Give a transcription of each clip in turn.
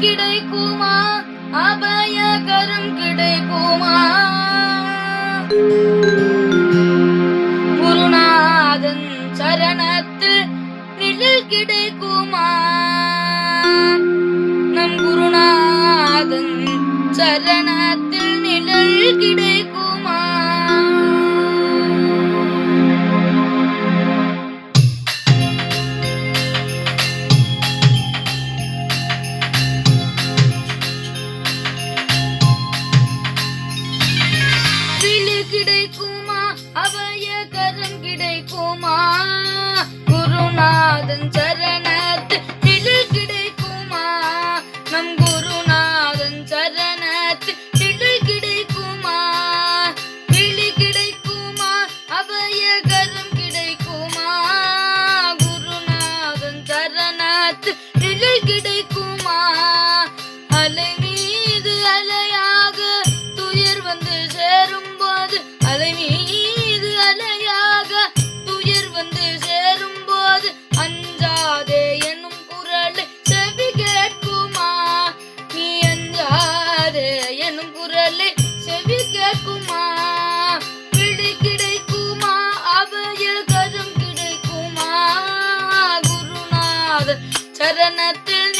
கிடைக்குமா? அபயகரம் கிடைக்குமா? குருநாதன் சரணத்தில் நிழல் கிடைக்குமா? நம் குருநாதன் சரணத்தில் நிழல் கிடைக்கும்? அபய கரம் கிடைக்குமா குருநாதன் சரண கரணத்தில்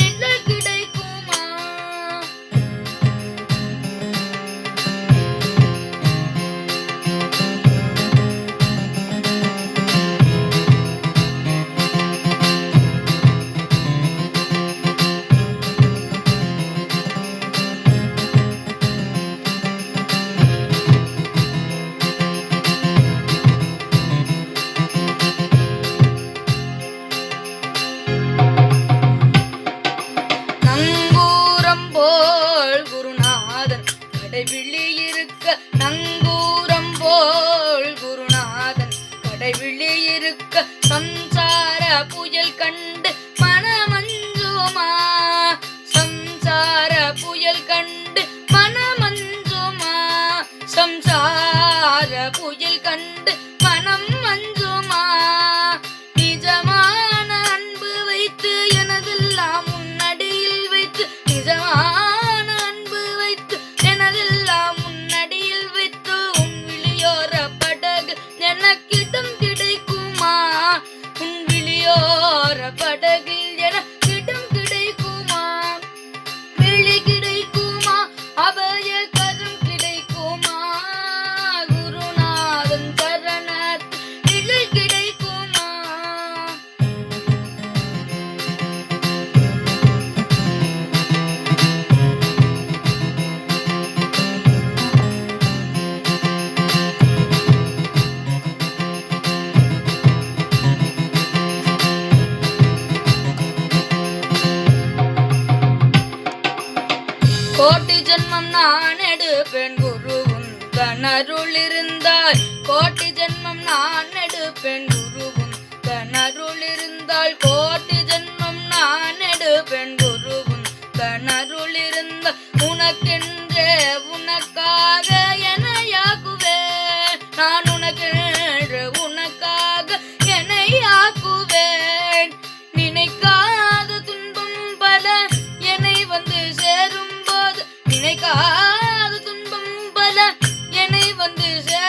குருநாதன் கடைவிழி இருக்க நங்கூரம் போல் குருநாதன் கடை விழி இருக்க சம்சார புயல் கண்டு மனமஞ்சுமா? சம்சார புயல் கண்டு மனமஞ்சுமா? சம்சார புயல் கண்டு விழியோர ஜென்மம் நான் எடுப்பேன் குருவும் உந்தனருள் இருந்தால் கோட்டி ஜென்மம் நான் எடுப்பேன் குருவும் உந்தனருள் இருந்தால் கோட்டி ஜென்மம் நான் எடுப்பேன் குருவும் உந்தனருள் இருந்தால் உனக்கென்றே உனக்காக என யாகுவே நான் Yeah.